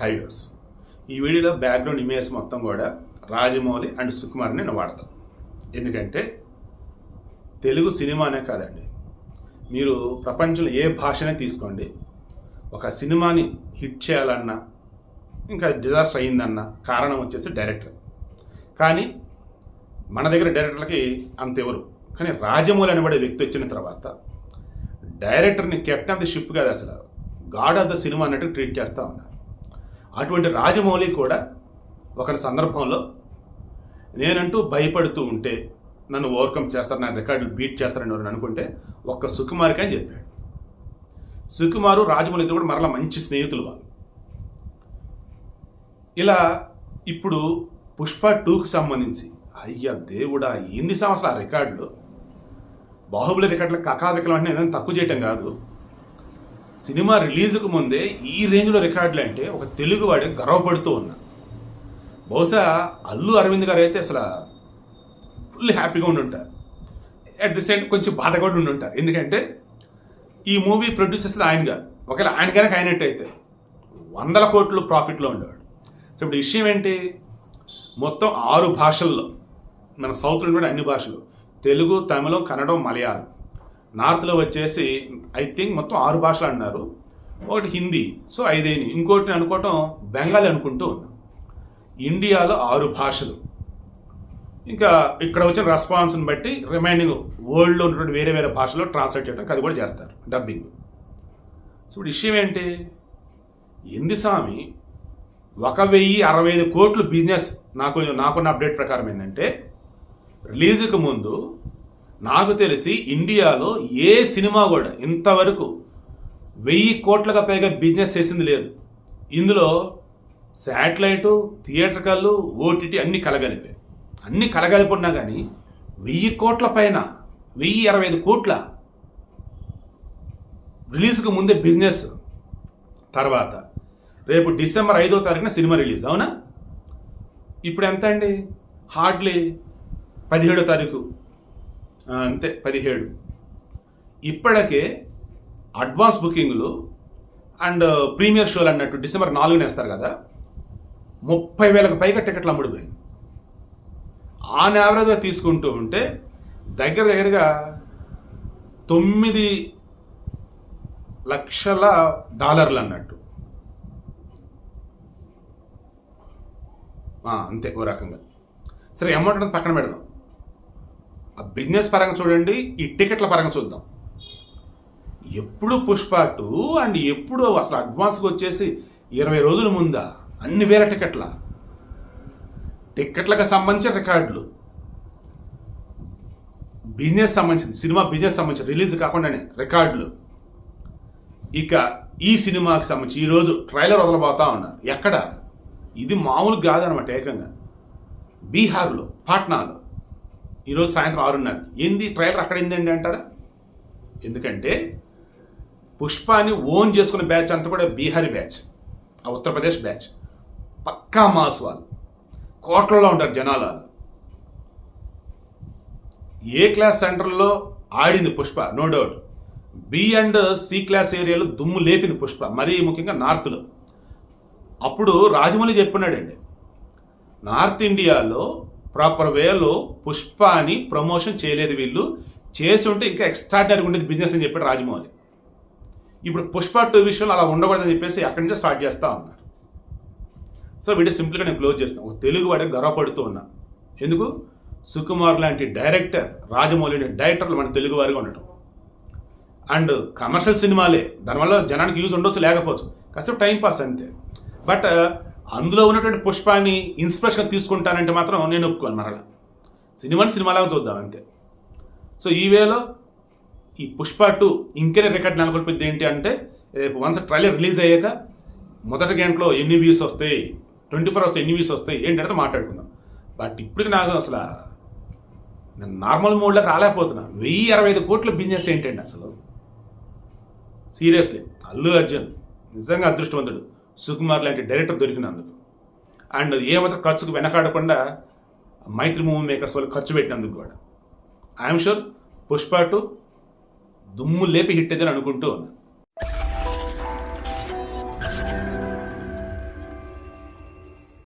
Highways ఈ వీడియోలో background image మొత్తం కూడా రాజమౌళి అండ్ సుకుమార్ని నేను వాడతాను. ఎందుకంటే తెలుగు సినిమానే కాదండి. మీరు ప్రపంచంలో ఏ భాషనే తీసుకోండి. ఒక సినిమాని హిట్ చేయాలన్నా ఇంకా డిజాస్టర్ అయ్యిందన్న కారణం వచ్చేసి డైరెక్టర్ కానీ మన దగ్గర డైరెక్టర్లకి అంత ఎవరు? కానీ రాజమౌళి అనబడే వ్యక్తి వచ్చిన తర్వాత డైరెక్టర్ని కెప్టెన్ ఆఫ్ ది షిప్ కాదు అసలు. గాడ్ ఆఫ్ ద సినిమా అన్నట్టు ట్రీట్ చేస్తూ ఉన్నారు. అటువంటి రాజమౌళి కూడా ఒక సందర్భంలో నేనంటూ భయపడుతూ ఉంటే నన్ను ఓవర్కమ్ చేస్తారు నా రికార్డులు బీట్ చేస్తారని ఎవరు అనుకుంటే ఒక్క సుకుమార్కి అని చెప్పాడు. సుకుమారు రాజమౌళి ఇద్దరు కూడా మరలా మంచి స్నేహితులు వాళ్ళు. ఇలా ఇప్పుడు పుష్ప టూకి సంబంధించి అయ్యా దేవుడా ఎన్ని సంవత్సరాల రికార్డులు? బాహుబలి రికార్డులు కకావికలం అంటే ఏదైనా తక్కువ చేయటం కాదు. సినిమా రిలీజ్కు ముందే ఈ రేంజ్లో రికార్డులు అంటే ఒక తెలుగువాడి గర్వపడుతూ ఉన్నా. బహుశా అల్లు అరవింద్ గారు అయితే అసలు ఫుల్ హ్యాపీగా ఉండుంటారు అట్ ది సేమ్ కొంచెం బాధ కూడా ఉండుంటారు ఎందుకంటే ఈ మూవీ ప్రొడ్యూసర్స్ ఆయన కాదు. ఒకవేళ ఆయన కనుక అయినట్టయితే వందల కోట్లు ప్రాఫిట్లో ఉండేవాడు. సో ఇప్పుడు విషయం ఏంటి? మొత్తం ఆరు భాషల్లో మన సౌత్లో కూడా అన్ని భాషలు తెలుగు తమిళం కన్నడం మలయాళం. నార్త్లో వచ్చేసి ఐ థింక్ మొత్తం ఆరు భాషలు అన్నారు. ఒకటి హిందీ సో ఐదేని ఇంకోటి అనుకోవటం బెంగాలీ అనుకుంటూ ఉన్నాం. ఇండియాలో ఆరు భాషలు. ఇంకా ఇక్కడ వచ్చిన రెస్పాన్స్ని బట్టి రిమైనింగ్ వరల్డ్లో ఉన్నటువంటి వేరే వేరే భాషలో ట్రాన్స్లేట్ చేయడానికి అది కూడా చేస్తారు డబ్బింగ్ సో ఇప్పుడు విషయం ఏంటి? ఎంది స్వామి? ఒక వెయ్యి అరవై ఐదు కోట్లు బిజినెస్ నాకు నాకున్న అప్డేట్ ప్రకారం ఏంటంటే రిలీజ్కి ముందు నాకు తెలిసి ఇండియాలో ఏ సినిమా కూడా ఇంతవరకు వెయ్యి కోట్లకు పైగా బిజినెస్ చేసింది లేదు. ఇందులో శాటిలైటు థియేటర్కల్లు ఓటీటీ అన్నీ కలగలిపాయి. అన్నీ కలగలిపి కానీ వెయ్యి కోట్ల పైన వెయ్యి అరవై ఐదు కోట్ల రిలీజ్కి ముందే బిజినెస్ తర్వాత రేపు డిసెంబర్ ఐదో తారీఖున సినిమా రిలీజ్ అవునా? ఇప్పుడు ఎంత అండి? హార్డ్లీ పదిహేడో తారీఖు. అంతే పదిహేడు. ఇప్పటికే అడ్వాన్స్ బుకింగ్లు అండ్ ప్రీమియర్ షోలు అన్నట్టు డిసెంబర్ నాలుగున వేస్తారు కదా ముప్పై వేలకు పైగా టికెట్లు అమ్ముడిపోయింది. ఆన్ యావరేజ్గా తీసుకుంటూ ఉంటే దగ్గర దగ్గరగా తొమ్మిది లక్షల డాలర్లు అన్నట్టు. అంతే ఓ రకంగా. సరే అమౌంట్ అనేది పక్కన పెడదాం. బిజినెస్ పరంగా చూడండి ఈ టికెట్ల పరంగా చూద్దాం. ఎప్పుడు పుష్ప టూ అండ్ ఎప్పుడు అసలు అడ్వాన్స్గా వచ్చేసి ఇరవై రోజుల ముందా? అన్ని వేల టికెట్ల. టికెట్లకు సంబంధించిన రికార్డులు. బిజినెస్ సంబంధించింది సినిమా బిజినెస్ సంబంధించి రిలీజ్ కాకుండానే రికార్డులు. ఇక ఈ సినిమాకి సంబంధించి ఈరోజు ట్రైలర్ వదలబోతా ఉన్నారు ఎక్కడ? ఇది మామూలు కాదనమాట ఏకంగా. బీహార్లో పాట్నాలో. ఈరోజు సాయంత్రం ఆరున్నర. ఏంది? ట్రైలర్ అక్కడ ఏందండి అంటారా? ఎందుకంటే పుష్పాని ఓన్ చేసుకున్న బ్యాచ్ అంతా కూడా బీహారీ బ్యాచ్ ఆ ఉత్తరప్రదేశ్ బ్యాచ్. పక్కా మాస్ వాళ్ళు. కోట్లలో ఉంటారు జనాలు ఏ క్లాస్ సెంటర్లో ఆడింది Pushpa? No doubt. B and C class ఏరియాలో దుమ్ము లేపింది పుష్ప మరీ ముఖ్యంగా నార్త్లో. అప్పుడు రాజమౌళి చెప్పున్నాడండి నార్త్ ఇండియాలో ప్రాపర్ వేలో పుష్పాని ప్రమోషన్ చేయలేదు వీళ్ళు. చేసి ఉంటే ఇంకా ఎక్స్ట్రాడనరీ ఉండేది బిజినెస్ అని చెప్పాడు రాజమౌళి. ఇప్పుడు పుష్ప టూ విషయంలో అలా ఉండకూడదని చెప్పేసి అక్కడి నుంచే స్టార్ట్ చేస్తా ఉన్నారు. సో వీడియో సింపుల్గా నేను క్లోజ్ చేస్తాను ఒక తెలుగు వాడే గర్వపడుతూ ఉన్నా. ఎందుకు? సుకుమార్ లాంటి డైరెక్టర్ రాజమౌళి లాంటి డైరెక్టర్లు మన తెలుగు వారిగా ఉండటం. అండ్ కమర్షియల్ సినిమాలే. దానివల్ల జనానికి యూజ్ ఉండొచ్చు లేకపోవచ్చు. కాసేపు టైం పాస్ అంతే. బట్ అందులో ఉన్నటువంటి పుష్పాన్ని ఇన్స్పిరేషన్ తీసుకుంటానంటే మాత్రం నేను ఒప్పుకోను మరలా. సినిమాని సినిమాలాగా చూద్దాం అంతే. సో ఈ వేలో ఈ పుష్ప టూ ఇంకెనే రికార్డ్ నెలకొల్పింది ఏంటి అంటే రేపు వన్స్ ట్రైలర్ రిలీజ్ అయ్యాక మొదటి గంటలో ఎన్ని వ్యూస్ వస్తాయి ట్వంటీ ఫోర్ అవర్స్ ఎన్ని వ్యూస్ వస్తాయి ఏంటంటే మాట్లాడుకుందాం. బట్ ఇప్పటికి నాకు అసలు నేను నార్మల్ మోడ్లోకి రాలేకపోతున్నా. వెయ్యి అరవై ఐదు కోట్ల బిజినెస్ ఏంటండి అసలు? సీరియస్లీ. అల్లు అర్జున్ నిజంగా అదృష్టవంతుడు. సుకుమార్ లాంటి డైరెక్టర్ దొరికినందుకు. అండ్ ఏమాత్రం ఖర్చుకు వెనకాడకుండా మైత్రి మూవీ మేకర్స్ వాళ్ళు ఖర్చు పెట్టినందుకు కూడా. ఐఎమ్ షూర్ పుష్ప టు దుమ్ము లేపి హిట్ అయిందని అనుకుంటూ ఉన్నాను